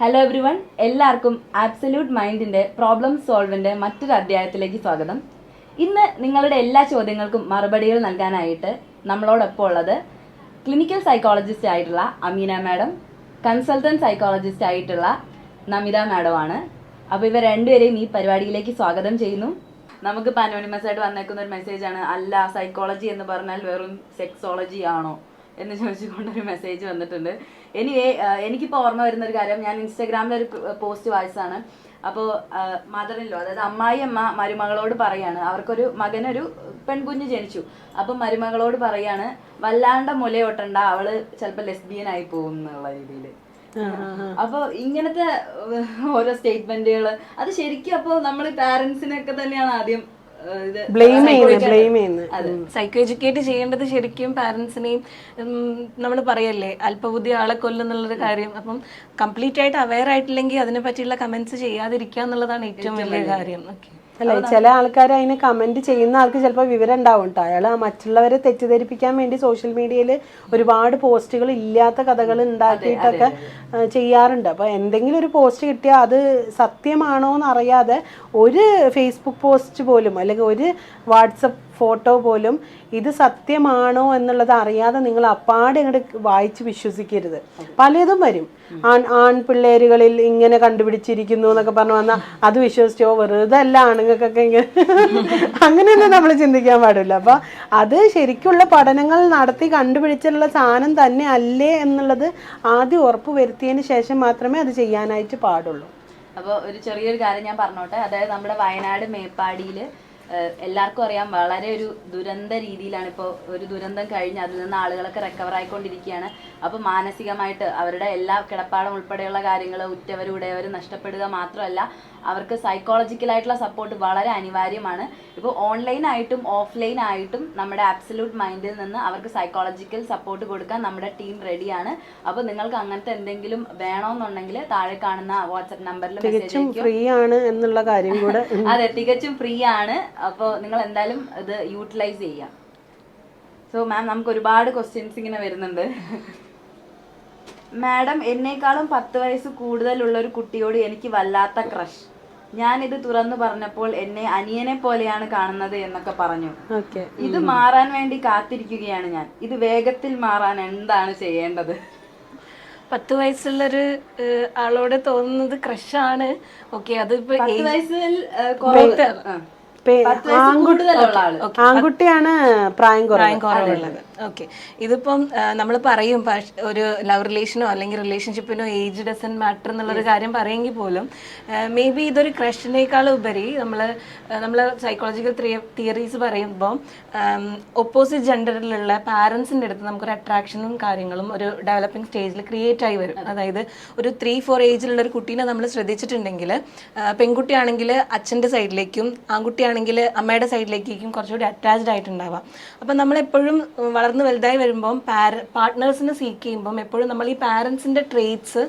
Hello everyone എല്ലാവർക്കും absolute മൈൻഡിന്റെ problem സോൾവിന്റെ മറ്റൊരു അധ്യായത്തിലേക്ക് സ്വാഗതം. ഇന്ന് നിങ്ങളുടെ എല്ലാ ചോദ്യങ്ങൾക്കും മറുപടികൾ നൽകാനായിട്ട് നമ്മളോടൊപ്പം ഉള്ളത് ക്ലിനിക്കൽ സൈക്കോളജിസ്റ്റ് ആയിട്ടുള്ള അമീന മാഡം കൺസൾട്ടന്റ് സൈക്കോളജിസ്റ്റ് ആയിട്ടുള്ള നമിത മാഡമാണ് അപ്പോൾ ഇവർ രണ്ടുപേരെയും ഈ പരിപാടിയിലേക്ക് സ്വാഗതം ചെയ്യുന്നു. നമുക്കിപ്പോൾ അനോണിമസ് ആയിട്ട് വന്നേക്കുന്ന ഒരു മെസ്സേജ് ആണ് അല്ല സൈക്കോളജി എന്ന് പറഞ്ഞാൽ വെറും സെക്സോളജി ആണോ? എന്ന് ചോദിച്ചുകൊണ്ടൊരു മെസ്സേജ് വന്നിട്ടുണ്ട്. എനിവേ എനിക്കിപ്പോൾ ഓർമ്മ വരുന്ന ഒരു കാര്യം. ഞാൻ ഇൻസ്റ്റാഗ്രാമിൽ ഒരു പോസ്റ്റ് വായിച്ചാണ് അപ്പോൾ മദറിലോ അതായത് അമ്മായി അമ്മ മരുമകളോട് പറയാണ്. അവർക്കൊരു മകനൊരു പെൺകുഞ്ഞ് ജനിച്ചു. അപ്പം മരുമകളോട് പറയാണ് വല്ലാണ്ട മുലയോട്ടണ്ട അവൾ ചിലപ്പോൾ ലെസ്ബിയൻ ആയി പോകും എന്നുള്ള രീതിയിൽ അപ്പൊ ഇങ്ങനത്തെ ഓരോ സ്റ്റേറ്റ്മെന്റുകൾ അത് ശരിക്കും അപ്പോൾ നമ്മൾ പാരന്റ്സിനൊക്കെ തന്നെയാണ് ആദ്യം ബ്ലെയിം ചെയ്യുന്നത് ബ്ലെയിം ചെയ്യുന്നത് അതെ. സൈക്കോ എഡ്യൂക്കേറ്റ് ചെയ്യേണ്ടത് ശരിക്കും പാരൻസിനെയും നമ്മൾ പറയല്ലേ അല്പബുദ്ധി ആളെ കൊല്ലുന്നുള്ളൊരു കാര്യം. അപ്പം കംപ്ലീറ്റ് ആയിട്ട് അവയർ ആയിട്ടില്ലെങ്കിൽ അതിനെ പറ്റിയുള്ള കമന്റ്സ് ചെയ്യാതിരിക്കുക എന്നുള്ളതാണ് ഏറ്റവും വലിയ കാര്യം. ഓക്കെ അല്ല? ചില ആൾക്കാർ അതിന് കമന്റ് ചെയ്യുന്ന ആൾക്ക് ചിലപ്പോൾ വിവരം ഉണ്ടാവും കേട്ടോ അയാൾ മറ്റുള്ളവരെ തെറ്റിദ്ധരിപ്പിക്കാൻ വേണ്ടി സോഷ്യൽ മീഡിയയിൽ ഒരുപാട് പോസ്റ്റുകൾ ഇല്ലാത്ത കഥകൾ ഉണ്ടാക്കിയിട്ടൊക്കെ ചെയ്യാറുണ്ട്. അപ്പോൾ എന്തെങ്കിലും ഒരു പോസ്റ്റ് കിട്ടിയാൽ അത് സത്യമാണോ എന്ന് അറിയാതെ ഒരു ഫേസ്ബുക്ക് പോസ്റ്റ് പോലും അല്ലെങ്കിൽ ഒരു വാട്സപ്പ് ഫോട്ടോ പോലും ഇത് സത്യമാണോ എന്നുള്ളത് അറിയാതെ നിങ്ങൾ അപ്പാടെ ഇങ്ങോട്ട് വായിച്ച് വിശ്വസിക്കരുത്. പലതും വരും. ആൺ പിള്ളേരുകളിൽ ഇങ്ങനെ കണ്ടുപിടിച്ചിരിക്കുന്നു എന്നൊക്കെ പറഞ്ഞു വന്നാൽ അത് വിശ്വസിച്ചോ വെറുതെ അല്ല ആണുങ്ങൾക്കൊക്കെ ഇങ്ങനെ. അങ്ങനെയൊന്നും നമ്മൾ ചിന്തിക്കാൻ പാടില്ല. അപ്പൊ അത് ശരിക്കുള്ള പഠനങ്ങൾ നടത്തി കണ്ടുപിടിച്ചിട്ടുള്ള സാധനം തന്നെ അല്ലേ എന്നുള്ളത് ആദ്യം ഉറപ്പ് വരുത്തിയതിന് ശേഷം മാത്രമേ അത് ചെയ്യാനായിട്ട് പാടുള്ളൂ. അപ്പോൾ ഒരു ചെറിയൊരു കാര്യം ഞാൻ പറഞ്ഞോട്ടെ. അതായത് നമ്മുടെ വയനാട് മേപ്പാടിയിൽ എല്ലാവർക്കും അറിയാം വളരെ ഒരു ദുരന്ത രീതിയിലാണ് ഇപ്പോൾ ഒരു ദുരന്തം കഴിഞ്ഞ് അതിൽ നിന്ന് ആളുകളൊക്കെ റിക്കവർ ആയിക്കൊണ്ടിരിക്കുകയാണ്. അപ്പോൾ മാനസികമായിട്ട് അവരുടെ എല്ലാ കിടപ്പാടം ഉൾപ്പെടെയുള്ള കാര്യങ്ങൾ ഉറ്റവരും ഉടയവരും നഷ്ടപ്പെടുക മാത്രമല്ല അവർക്ക് സൈക്കോളജിക്കലായിട്ടുള്ള സപ്പോർട്ട് വളരെ അനിവാര്യമാണ്. ഇപ്പോൾ ഓൺലൈനായിട്ടും ഓഫ്ലൈൻ ആയിട്ടും നമ്മുടെ ആബ്സല്യൂട്ട് മൈൻഡിൽ നിന്ന് അവർക്ക് സൈക്കോളജിക്കൽ സപ്പോർട്ട് കൊടുക്കാൻ നമ്മുടെ ടീം റെഡിയാണ് അപ്പോൾ നിങ്ങൾക്ക് അങ്ങനത്തെ എന്തെങ്കിലും വേണമെന്നുണ്ടെങ്കിൽ താഴെ കാണുന്ന വാട്സപ്പ് നമ്പറിൽ മെസ്സേജ് ഫ്രീ ആണ് എന്നുള്ള കാര്യം കൂടെ അതെ തികച്ചും ഫ്രീ ആണ്. അപ്പോൾ നിങ്ങൾ എന്തായാലും ഇത് യൂട്ടിലൈസ് ചെയ്യാം. സോ മാം നമുക്ക് ഒരുപാട് ക്വസ്റ്റ്യൻസ് ഇങ്ങനെ വരുന്നുണ്ട്. മാഡം എന്നേക്കാളും പത്ത് വയസ്സ് കൂടുതലുള്ള ഒരു കുട്ടിയോട് എനിക്ക് വല്ലാത്ത ക്രഷ് ഞാൻ ഇത് തുറന്നു പറഞ്ഞപ്പോൾ എന്നെ അനിയനെ പോലെയാണ് കാണുന്നത് എന്നൊക്കെ പറഞ്ഞു. ഇത് മാറാൻ വേണ്ടി കാത്തിരിക്കുകയാണ് ഞാൻ. ഇത് വേഗത്തിൽ മാറാൻ എന്താണ് ചെയ്യേണ്ടത്? പത്ത് വയസ്സുള്ളൊരു ആളോട് തോന്നുന്നത് ക്രഷാണ് ഓക്കെ അതിപ്പോ വയസ്സിൽ ആൺകുട്ടിയാണ് പ്രായം കുറവ്. പ്രായം കുറവുള്ളത്. ഓക്കെ ഇതിപ്പം നമ്മൾ പറയും ഒരു ലവ് റിലേഷനോ അല്ലെങ്കിൽ റിലേഷൻഷിപ്പിനോ ഏജ് ഡസൻ മാറ്റർ എന്നുള്ളൊരു കാര്യം പറയുമെങ്കിൽ പോലും മേ ബി ഇതൊരു ക്രഷിനേക്കാൾ ഉപരി നമ്മൾ നമ്മൾ സൈക്കോളജിക്കൽ തിയറീസ് പറയുമ്പോൾ ഒപ്പോസിറ്റ് ജെൻഡറിലുള്ള പാരൻസിന്റെ അടുത്ത് നമുക്കൊരു അട്രാക്ഷനും കാര്യങ്ങളും ഒരു ഡെവലപ്പിംഗ് സ്റ്റേജിൽ ക്രിയേറ്റ് ആയി വരും. അതായത് ഒരു ത്രീ ഫോർ ഏജിലുള്ള ഒരു കുട്ടീനെ നമ്മൾ ശ്രദ്ധിച്ചിട്ടുണ്ടെങ്കിൽ പെൺകുട്ടിയാണെങ്കിൽ അച്ഛന്റെ സൈഡിലേക്കും ആൺകുട്ടിയാണെങ്കിൽ അമ്മയുടെ സൈഡിലേക്കും കുറച്ചുകൂടി അറ്റാച്ച്ഡ് ആയിട്ടുണ്ടാവാം. അപ്പം നമ്മളെപ്പോഴും ഉം, വളർന്ന് വലുതായി വരുമ്പം പാര പാർട്ട്നേഴ്സിനെ സീക്ക് ചെയ്യുമ്പം എപ്പോഴും നമ്മൾ ഈ പാരൻസിന്റെ ട്രേറ്റ്സ്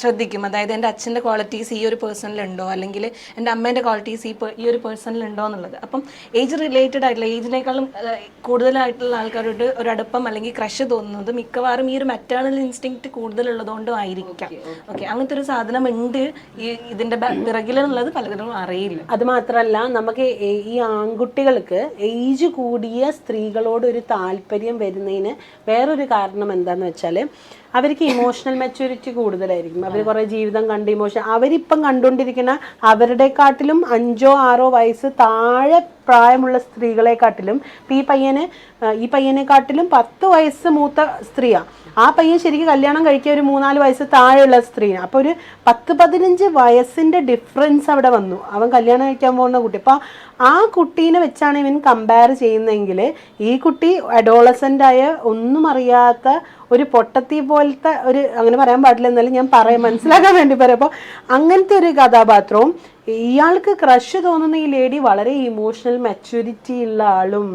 ശ്രദ്ധിക്കും. അതായത് എന്റെ അച്ഛന്റെ ക്വാളിറ്റീസ് ഈ ഒരു പേഴ്സണിലുണ്ടോ അല്ലെങ്കിൽ എന്റെ അമ്മേന്റെ ക്വാളിറ്റീസ് ഈ ഈ ഒരു പേഴ്സണിലുണ്ടോ എന്നുള്ളത്. അപ്പം ഏജ് റിലേറ്റഡ് ആയിട്ടുള്ള ഏജിനേക്കാളും കൂടുതലായിട്ടുള്ള ആൾക്കാരോട് ഒരു അടുപ്പം അല്ലെങ്കിൽ ക്രഷ് തോന്നുന്നത് മിക്കവാറും ഈ ഒരു മെറ്റേണൽ ഇൻസ്റ്റിങ്ക്റ്റ് കൂടുതലുള്ളതുകൊണ്ടും ആയിരിക്കാം. ഓക്കെ അങ്ങനത്തെ ഒരു സാധനം ഉണ്ട് ഈ ഇതിന്റെ പിറകിലെന്നുള്ളത് പലതിനും അറിയില്ല. അത് മാത്രമല്ല നമുക്ക് ഈ- ഈ ആൺകുട്ടികൾക്ക് ഏജ് കൂടിയ സ്ത്രീകളോട് ഒരു താല്പര്യം വരുന്നതിന് വേറൊരു കാരണം എന്താണെന്ന് വെച്ചാൽ അവർക്ക് ഇമോഷണൽ മെച്യൂരിറ്റി കൂടുതലായിരിക്കും. അവർ കുറേ ജീവിതം കണ്ട് ഇമോഷൻ അവരിപ്പം കണ്ടുകൊണ്ടിരിക്കുന്ന അവരുടെക്കാട്ടിലും അഞ്ചോ ആറോ വയസ്സ് താഴെ പ്രായമുള്ള സ്ത്രീകളെക്കാട്ടിലും ഇപ്പം ഈ പയ്യന് ഈ പയ്യനെക്കാട്ടിലും പത്ത് വയസ്സ് മൂത്ത സ്ത്രീയാണ് ആ പയ്യൻ ശരിക്കും കല്യാണം കഴിക്കുക ഒരു മൂന്നാൽ വയസ്സ് താഴെയുള്ള സ്ത്രീയാണ് അപ്പോൾ ഒരു പത്ത് പതിനഞ്ച് വയസ്സിന്റെ ഡിഫറൻസ് അവിടെ വന്നു. അവൻ കല്യാണം കഴിക്കാൻ പോകുന്ന കുട്ടി. അപ്പോൾ ആ കുട്ടീനെ വെച്ചാണ് ഇവൻ കമ്പയർ ചെയ്യുന്നതെങ്കിൽ ഈ കുട്ടി അഡോളസന്റ് ആയ ഒന്നും അറിയാത്ത ഒരു പൊട്ടത്തി പോലത്തെ ഒരു അങ്ങനെ പറയാൻ പാടില്ല എന്നാലും ഞാൻ പറയാം മനസ്സിലാക്കാൻ വേണ്ടി പറയാം. അപ്പോൾ അങ്ങനത്തെ ഒരു കഥാപാത്രവും ഇയാൾക്ക് ക്രഷ് തോന്നുന്ന ഈ ലേഡി വളരെ ഇമോഷണൽ മെച്യൂരിറ്റി ഉള്ള ആളും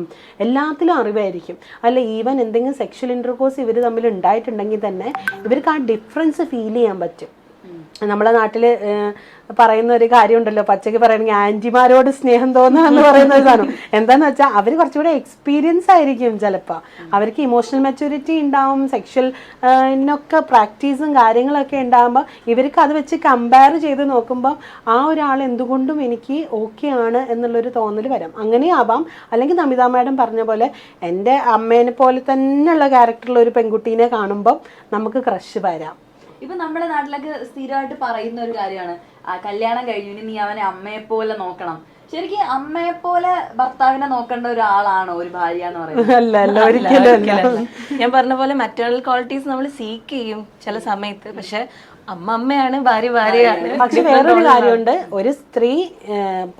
എല്ലാത്തിലും അറിവായിരിക്കും. അല്ല ഈവൻ എന്തെങ്കിലും സെക്ഷൽ ഇന്റർകോഴ്സ് ഇവർ തമ്മിൽ ഉണ്ടായിട്ടുണ്ടെങ്കിൽ തന്നെ ഇവർക്ക് ആ ഡിഫറൻസ് ഫീൽ ചെയ്യാൻ പറ്റും. നമ്മളെ നാട്ടിൽ പറയുന്ന ഒരു കാര്യമുണ്ടല്ലോ. പച്ചയ്ക്ക് പറയണെങ്കിൽ ആന്റിമാരോട് സ്നേഹം തോന്നുക എന്ന് പറയുന്ന ഒരു സാധനം. എന്താന്ന് വെച്ചാൽ അവർ കുറച്ചുകൂടെ എക്സ്പീരിയൻസ് ആയിരിക്കും ചിലപ്പോൾ അവർക്ക് ഇമോഷണൽ മെച്ചൂരിറ്റി ഉണ്ടാവും സെക്ഷൽ ഇതിനൊക്കെ പ്രാക്ടീസും കാര്യങ്ങളൊക്കെ ഉണ്ടാകുമ്പോൾ ഇവർക്ക് അത് വെച്ച് കമ്പയർ ചെയ്ത് നോക്കുമ്പോൾ ആ ഒരാൾ എന്തുകൊണ്ടും എനിക്ക് ഓക്കെ ആണ് എന്നുള്ളൊരു തോന്നൽ വരാം. അങ്ങനെ ആവാം. അല്ലെങ്കിൽ നമിത മാഡം പറഞ്ഞ പോലെ എന്റെ അമ്മേനെ പോലെ തന്നെയുള്ള ക്യാരക്ടറുള്ള ഒരു പെൺകുട്ടീനെ കാണുമ്പം നമുക്ക് ക്രഷ് വരാം. ഇപ്പൊ നമ്മുടെ നാട്ടിലൊക്കെ സ്ഥിരമായിട്ട് പറയുന്ന ഒരു കാര്യമാണ്. ആ കല്യാണം കഴിഞ്ഞു ഇനി നീ അവനെ അമ്മയെ പോലെ നോക്കണം. ശരിക്കും അമ്മയെ പോലെ ഭർത്താവിനെ നോക്കേണ്ട ഒരാളാണോ ഒരു ഭാര്യ എന്ന് പറയുന്നത്? ഞാൻ പറഞ്ഞ പോലെ മറ്റേണൽ ക്വാളിറ്റീസ് നമ്മൾ സീക്ക് ചെയ്യും ചില സമയത്ത്. പക്ഷെ അമ്മ അമ്മയാണ് ഭാര്യ ഭാര്യയാണ് പക്ഷെ വേറൊരു കാര്യമുണ്ട്. ഒരു സ്ത്രീ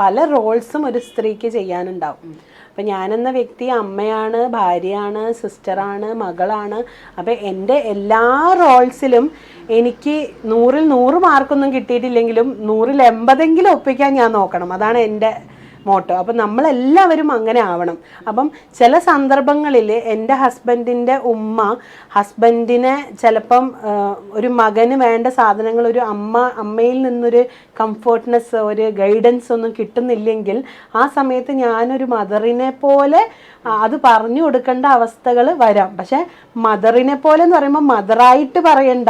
പല റോൾസും ഒരു സ്ത്രീക്ക് ചെയ്യാനുണ്ടാവും. അപ്പം ഞാനെന്ന വ്യക്തി അമ്മയാണ് ഭാര്യയാണ് സിസ്റ്ററാണ് മകളാണ്. അപ്പം എന്റെ എല്ലാ റോൾസിലും എനിക്ക് നൂറിൽ നൂറ് മാർക്കൊന്നും കിട്ടിയിട്ടില്ലെങ്കിലും നൂറിൽ എൺപതെങ്കിലും ഒപ്പിക്കാൻ ഞാൻ നോക്കണം. അതാണ് എന്റെ മോട്ടോ. അപ്പം നമ്മളെല്ലാവരും അങ്ങനെ ആവണം. അപ്പം ചില സന്ദർഭങ്ങളിൽ എന്റെ ഹസ്ബൻഡിന്റെ ഉമ്മ ഹസ്ബൻഡിനെ ചിലപ്പം ഒരു മകന് വേണ്ട സാധനങ്ങൾ ഒരു അമ്മ അമ്മയിൽ നിന്നൊരു കംഫർട്ട്നെസ് ഒരു ഗൈഡൻസ് ഒന്നും കിട്ടുന്നില്ലെങ്കിൽ ആ സമയത്ത് ഞാനൊരു മദറിനെ പോലെ അത് പറഞ്ഞു കൊടുക്കേണ്ട അവസ്ഥകൾ വരാം. പക്ഷേ മദറിനെ പോലെ എന്ന് പറയുമ്പോൾ മദറായിട്ട് പറയണ്ട.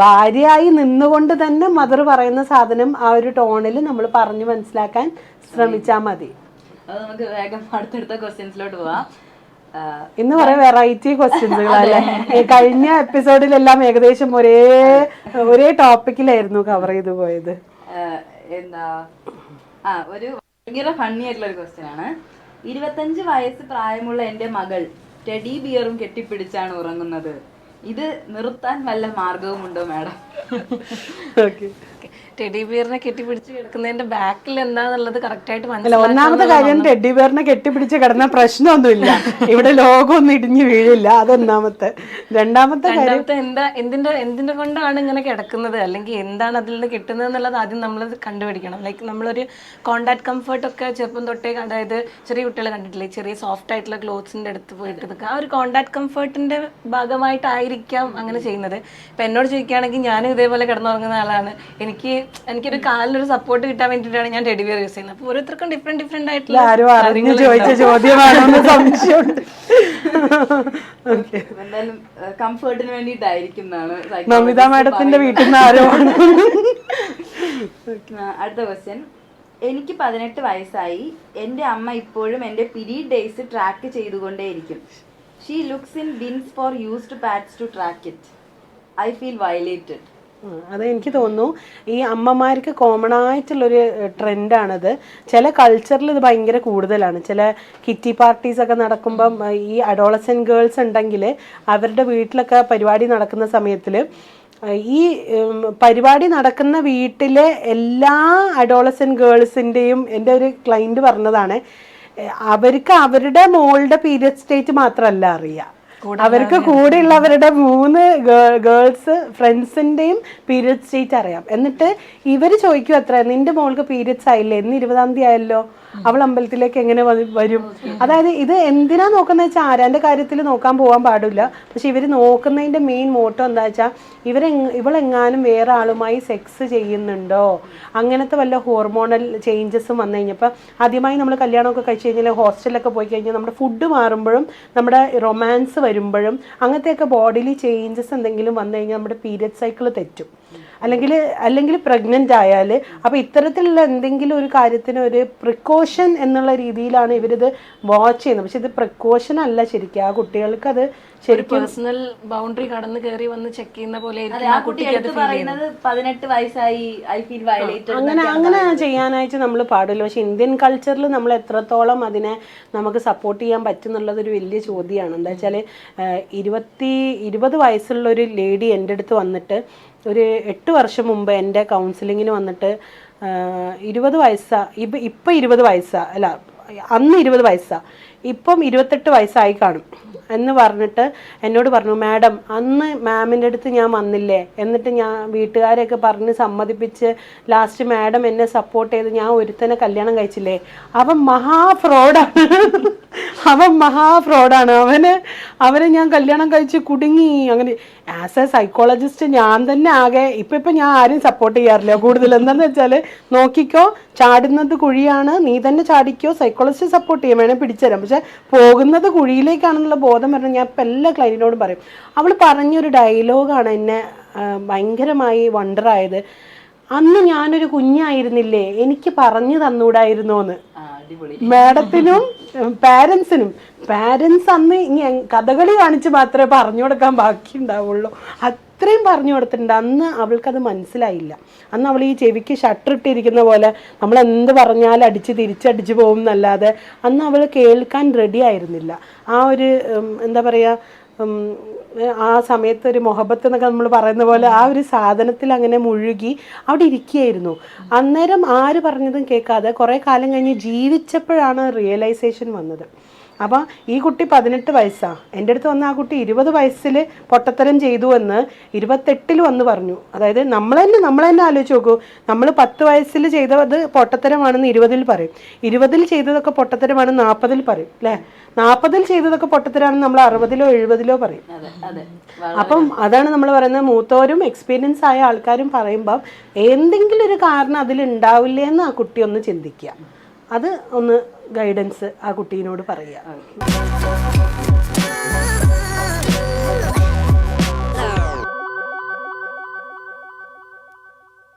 ഭാര്യയായി നിന്നുകൊണ്ട് തന്നെ മദർ പറയുന്ന സാധനം ആ ഒരു ടോണിൽ നമ്മൾ പറഞ്ഞു മനസ്സിലാക്കാൻ ശ്രമിച്ചാൽ മതി. അത് നമുക്ക് വേഗം അടുത്തടുത്ത ക്വസ്റ്റ്യൻസിലോട്ട് പോവാം. ഇന്ന് കുറെ വെറൈറ്റി ക്വസ്റ്റ്യൻസുകളല്ലേ കഴിഞ്ഞ എപ്പിസോഡിലെല്ലാം ഏകദേശം ഒരേ ഒരേ ടോപ്പിക്കിലായിരുന്നു കവർ ചെയ്തു പോയത്. എന്താ? ആ ഒരു ഭയങ്കര ഫണ്ണി ആയിട്ടുള്ള ഒരു ക്വസ്റ്റ്യൻ ആണ്. ഇരുപത്തഞ്ച് വയസ്സ് പ്രായമുള്ള എന്റെ മകൾ ടെഡി ബിയറും കെട്ടിപ്പിടിച്ചാണ് ഉറങ്ങുന്നത്. ഇത് നിർത്താൻ വല്ല മാർഗവും ഉണ്ടോ മാഡം? ഒന്നാമത് ടെഡി ബിയറിനെ കെട്ടിപ്പിടിച്ച് കിടക്കുന്നതിന്റെ ബാക്കിൽ എന്താന്നുള്ളത് കറക്റ്റ് ആയിട്ട് ഒന്നാമത്തെ കാര്യം ടെഡി ബിയറിനെ കെട്ടിപ്പിടിച്ച് കിടന്ന പ്രശ്നമൊന്നുമില്ല. ഇവിടെ ലോകമൊന്നും ഇടിഞ്ഞു വീഴില്ല. അതൊന്നാമത്തെ രണ്ടാമത്തെ കാര്യം രണ്ടാമത്തെ എന്താ എന്തിന്റെ എന്തിന്റെ കൊണ്ടാണ് ഇങ്ങനെ കിടക്കുന്നത്? അല്ലെങ്കിൽ എന്താണ് അതിൽ നിന്ന് കിട്ടുന്നത് എന്നുള്ളത് ആദ്യം നമ്മൾ കണ്ടുപിടിക്കണം. ലൈക്ക് നമ്മളൊരു കോണ്ടാക്ട് കംഫർട്ട് ഒക്കെ ചെറുപ്പം തൊട്ടേ അതായത് ചെറിയ കുട്ടികളെ കണ്ടിട്ടില്ലേ? ചെറിയ സോഫ്റ്റ് ആയിട്ടുള്ള ക്ലോത്ത്സിന്റെ അടുത്ത് പോയിട്ട് നിൽക്കുക ആ ഒരു കോണ്ടാക്ട് കംഫർട്ടിന്റെ ഭാഗമായിട്ടായിരിക്കാം അങ്ങനെ ചെയ്യുന്നത്. ഇപ്പൊ എന്നോട് ചോദിക്കുകയാണെങ്കിൽ ഞാനും ഇതേപോലെ കിടന്നുറങ്ങുന്ന ആളാണ്. എനിക്ക് എനിക്കൊരു കാലിനൊരു സപ്പോർട്ട് കിട്ടാൻ വേണ്ടിയിട്ടാണ് ഞാൻ ടെഡി ബിയർ യൂസ് ചെയ്യുന്നത്. അപ്പോൾ ഓരോരുത്തർക്കും ഡിഫറെന്റ് ഡിഫറെന്റ് ആയിട്ടുള്ള ചോദിച്ച സംശയമുണ്ട്. ഓക്കെ എന്തായാലും കംഫർട്ടിന് വേണ്ടിയിട്ടായിരിക്കും എന്നാണ് നമിത മാഡത്തിന്റെ വീട്ടിൽ നിന്ന് അടുത്ത ക്വസ്റ്റ്യൻ എനിക്ക് പതിനെട്ട് വയസ്സായി. എന്റെ അമ്മ ഇപ്പോഴും എന്റെ period days track ചെയ്തുകൊണ്ടേയിരിക്കും. She looks in bins for used pads to track it I feel violated അത് എനിക്ക് തോന്നുന്നു. ഈ അമ്മമാർക്ക് കോമൺ ആയിട്ടുള്ളൊരു ട്രെൻഡാണത് ചില കൾച്ചറിൽ ഇത് ഭയങ്കര കൂടുതലാണ്. ചില കിറ്റി പാർട്ടീസ് ഒക്കെ നടക്കുമ്പം ഈ അഡോളസൻ ഗേൾസ് ഉണ്ടെങ്കിൽ അവരുടെ വീട്ടിലൊക്കെ പരിപാടി നടക്കുന്ന സമയത്തിൽ ഈ പരിപാടി നടക്കുന്ന വീട്ടിലെ എല്ലാ അഡോളസൻ ഗേൾസിന്റെയും എന്റെ ഒരു ക്ലൈന്റ് പറഞ്ഞതാണ്. അവർക്ക് അവരുടെ മോളുടെ പീരിയഡ് സ്റ്റേറ്റ് മാത്രമല്ല അറിയാം. അവർക്ക് കൂടെയുള്ളവരുടെ മൂന്ന് ഗേൾസ് ഫ്രണ്ട്സിന്റെയും പീരിയഡ് സ്റ്റേറ്റ് അറിയാം. എന്നിട്ട് ഇവർ ചോദിക്കും അത്ര നിന്റെ മോൾക്ക് പീരിയഡ്സ് ആയില്ലേ? ഇന്ന് ഇരുപതാം തീയതി ആയല്ലോ. അവൾ അമ്പലത്തിലേക്ക് എങ്ങനെ വരും? അതായത് ഇത് എന്തിനാ നോക്കുന്ന വെച്ചാൽ ആരാന്റെ കാര്യത്തിൽ നോക്കാൻ പോകാൻ പാടില്ല. പക്ഷെ ഇവർ നോക്കുന്നതിന്റെ മെയിൻ മോട്ടോ എന്താ വെച്ചാൽ ഇവരെ ഇവളെങ്ങാനും വേറെ ആളുമായി സെക്സ് ചെയ്യുന്നുണ്ടോ? അങ്ങനത്തെ വല്ല ഹോർമോണൽ ചേഞ്ചസും വന്നു കഴിഞ്ഞപ്പോൾ ആദ്യമായി നമ്മൾ കല്യാണമൊക്കെ കഴിച്ചു കഴിഞ്ഞാൽ ഹോസ്റ്റലിലൊക്കെ പോയി കഴിഞ്ഞാൽ നമ്മുടെ ഫുഡ് മാറുമ്പോഴും നമ്മുടെ റൊമാൻസ് വരുമ്പോഴും അങ്ങനത്തെയൊക്കെ ബോഡിയിൽ ചേഞ്ചസ് എന്തെങ്കിലും വന്നു കഴിഞ്ഞാൽ നമ്മുടെ പീരിയഡ് സൈക്കിൾ തെറ്റും. അല്ലെങ്കിൽ അല്ലെങ്കിൽ പ്രഗ്നന്റ് ആയാൽ അപ്പോൾ ഇത്തരത്തിലുള്ള എന്തെങ്കിലും ഒരു കാര്യത്തിന് ഒരു പ്രിക്കോഷൻ എന്നുള്ള രീതിയിലാണ് ഇവരിത് വാച്ച് ചെയ്യുന്നത്. പക്ഷെ ഇത് പ്രിക്കോഷൻ അല്ല ശരിക്കും. ആ കുട്ടികൾക്ക് അത് ശരിക്കും പേഴ്സണൽ ബൗണ്ടറി കടന്ന് കയറി വന്ന് ചെക്ക് ചെയ്യുന്ന പോലെ അങ്ങനെ അങ്ങനെ ചെയ്യാനായിട്ട് നമ്മൾ പാടില്ല. പക്ഷെ ഇന്ത്യൻ കൾച്ചറിൽ നമ്മൾ എത്രത്തോളം അതിനെ നമുക്ക് സപ്പോർട്ട് ചെയ്യാൻ പറ്റുന്നുള്ളത് ഒരു വലിയ ചോദ്യമാണ്. എന്താ വെച്ചാൽ ഇരുപത്തി ഇരുപത് വയസ്സുള്ള ഒരു ലേഡി എന്റെ അടുത്ത് വന്നിട്ട് ഒരു എട്ട് വർഷം മുമ്പ് എന്റെ കൗൺസിലിങ്ങിന് വന്നിട്ട് ഇരുപത് വയസ്സാ ഇപ്പം ഇപ്പം ഇരുപത് വയസ്സാ അല്ല അന്ന് ഇരുപത് വയസ്സാ. ഇപ്പം ഇരുപത്തെട്ട് വയസ്സായി കാണും. എന്ന് പറഞ്ഞിട്ട് എന്നോട് പറഞ്ഞു മാഡം അന്ന് മാമിന്റെ അടുത്ത് ഞാൻ വന്നില്ലേ? എന്നിട്ട് ഞാൻ വീട്ടുകാരെയൊക്കെ പറഞ്ഞ് സമ്മതിപ്പിച്ച് ലാസ്റ്റ് മാഡം എന്നെ സപ്പോർട്ട് ചെയ്ത് ഞാൻ ഒരുത്തനെ കല്യാണം കഴിച്ചില്ലേ? അവൻ മഹാ ഫ്രോഡാണ് അവൻ മഹാ ഫ്രോഡാണ് അവന് അവനെ ഞാൻ കല്യാണം കഴിച്ച് കുടുങ്ങി. അങ്ങനെ ആസ് എ സൈക്കോളജിസ്റ്റ് ഞാൻ തന്നെ ആകെ ഇപ്പം ഇപ്പം ഞാൻ ആരും സപ്പോർട്ട് ചെയ്യാറില്ല. കൂടുതൽ എന്താണെന്ന് വെച്ചാൽ നോക്കിക്കോ ചാടുന്നത് കുഴിയാണ്. നീ തന്നെ ചാടിക്കോ സൈക്കോളജിസ്റ്റ് സപ്പോർട്ട് ചെയ്യാം വേണേൽ പിടിച്ചുതരാം. പക്ഷെ പോകുന്നത് കുഴിയിലേക്കാണെന്നുള്ള ബോധം വരണം. ഞാൻ ഇപ്പം എല്ലാ ക്ലൈന്റിനോടും പറയും. അവൾ പറഞ്ഞൊരു ഡയലോഗാണ് എന്നെ ഭയങ്കരമായി വണ്ടറായത് അന്ന് ഞാനൊരു കുഞ്ഞായിരുന്നില്ലേ? എനിക്ക് പറഞ്ഞു തന്നൂടായിരുന്നോന്ന്. മാഡത്തിനും പാരൻസിനും. പാരൻസ് അന്ന് ഇനി കഥകളി കാണിച്ച് മാത്രമേ പറഞ്ഞു കൊടുക്കാൻ ബാക്കി ഉണ്ടാവുള്ളൂ അത്രയും പറഞ്ഞു കൊടുത്തിട്ടുണ്ട്. അന്ന് അവൾക്കത് മനസ്സിലായില്ല. അന്ന് അവൾ ഈ ചെവിക്ക് ഷട്ടർ ഇട്ടിരിക്കുന്ന പോലെ നമ്മൾ എന്ത് പറഞ്ഞാലും അടിച്ച് തിരിച്ചടിച്ച് പോകും എന്നല്ലാതെ അന്ന് അവൾ കേൾക്കാൻ റെഡി ആയിരുന്നില്ല. ആ ഒരു എന്താ പറയുക ആ സമയത്ത് ഒരു മൊഹബത്ത് എന്നൊക്കെ നമ്മൾ പറയുന്ന പോലെ ആ ഒരു സാധനത്തിൽ അങ്ങനെ മുഴുകി അവിടെ ഇരിക്കുകയായിരുന്നു. അന്നേരം ആര് പറഞ്ഞതും കേൾക്കാതെ കുറേ കാലം കഴിഞ്ഞ് ജീവിച്ചപ്പോഴാണ് റിയലൈസേഷൻ വന്നത്. അപ്പോൾ ഈ കുട്ടി പതിനെട്ട് വയസ്സാണ് എന്റെ അടുത്ത് വന്ന ആ കുട്ടി ഇരുപത് വയസ്സിൽ പൊട്ടത്തരം ചെയ്തു എന്ന് ഇരുപത്തെട്ടിൽ വന്ന് പറഞ്ഞു. അതായത് നമ്മൾ തന്നെ നമ്മൾ തന്നെ ആലോചിച്ച് നോക്കൂ. നമ്മൾ പത്ത് വയസ്സിൽ ചെയ്തത് പൊട്ടത്തരമാണെന്ന് ഇരുപതിൽ പറയും. ഇരുപതിൽ ചെയ്തതൊക്കെ പൊട്ടത്തരമാണ് നാൽപ്പതിൽ പറയും അല്ലേ? നാൽപ്പതിൽ ചെയ്തതൊക്കെ പൊട്ടത്തരമാണെന്ന് നമ്മൾ അറുപതിലോ എഴുപതിലോ പറയും. അപ്പം അതാണ് നമ്മൾ പറയുന്നത് മൂത്തവരും എക്സ്പീരിയൻസ് ആയ ആൾക്കാരും പറയുമ്പം എന്തെങ്കിലും ഒരു കാരണം അതിലുണ്ടാവില്ലേ എന്ന് ആ കുട്ടി ഒന്ന് ചിന്തിക്കുക. അത് ഒന്ന് ഗൈഡൻസ് ആ കുട്ടീനോട് പറയുക